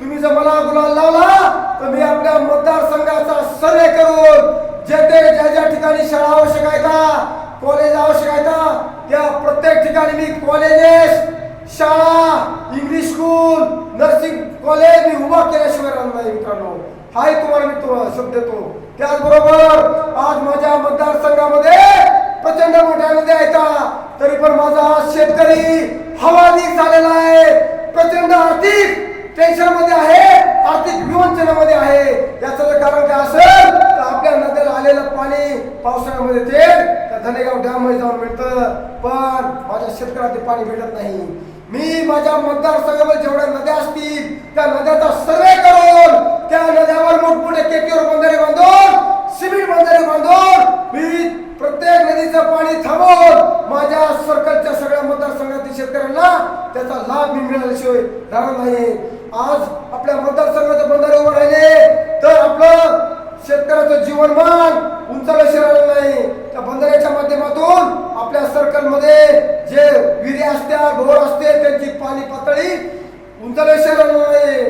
तुम्ही जर मला गुलाल लावला तर मी आपल्या मतदारसंघाचा सर्वे करून जे ते ज्या ज्या ठिकाणी शाळा आवश्यक आहे का कॉलेज आवश्यक आहे का त्या प्रत्येक ठिकाणी मी कॉलेजेस शाळा इंग्लिश स्कूल नर्सिंग कॉलेज मी उभा केल्याशिवाय राहणार नाही मित्रांनो. हाय तुम्हाला मी तुम्हाला शब्द देतो. त्याचबरोबर आज माझ्या मतदारसंघामध्ये प्रचंड मोठ्या नद्या आहेत तरी पण माझा शेतकरी हवाली झालेला आहे. आर्थिक आहे आर्थिक विवंचनामध्ये आहे. याचं जर कारण काय असेल तर आपल्या नद्याला आलेलं पाणी पावसाळ्यामध्ये ते धनेगाव डॅममध्ये जाऊन मिळतं. पण माझ्या शेतकऱ्याला ते पाणी भेटत नाही. मी माझ्या मतदारसंघामध्ये जेवढ्या नद्या असतील त्या नद्याचा सर्वे करून त्या नद्यावर मोठमोठे केकीवर बंधारे बांधून सिमेंट बंधारे बांधून मी प्रत्येक नदीचं पाणी थांबवून माझ्या सर्कलच्या सगळ्या मतदारसंघातील शेतकऱ्यांना त्याचा लाभ मी मिळाल्याशिवाय राहणार नाही. आज आपल्या मतदारसंघाचे बंधारे उभे राहिले. तर आपलं शेतकऱ्याचं जीवनमान उंचाला राहणार नाही. त्या बंधाऱ्याच्या माध्यमातून आपल्या सर्कलमध्ये जे विहिरी असत्या भोर असते त्यांची पाणी पातळी उंचाला शिरायला नाही.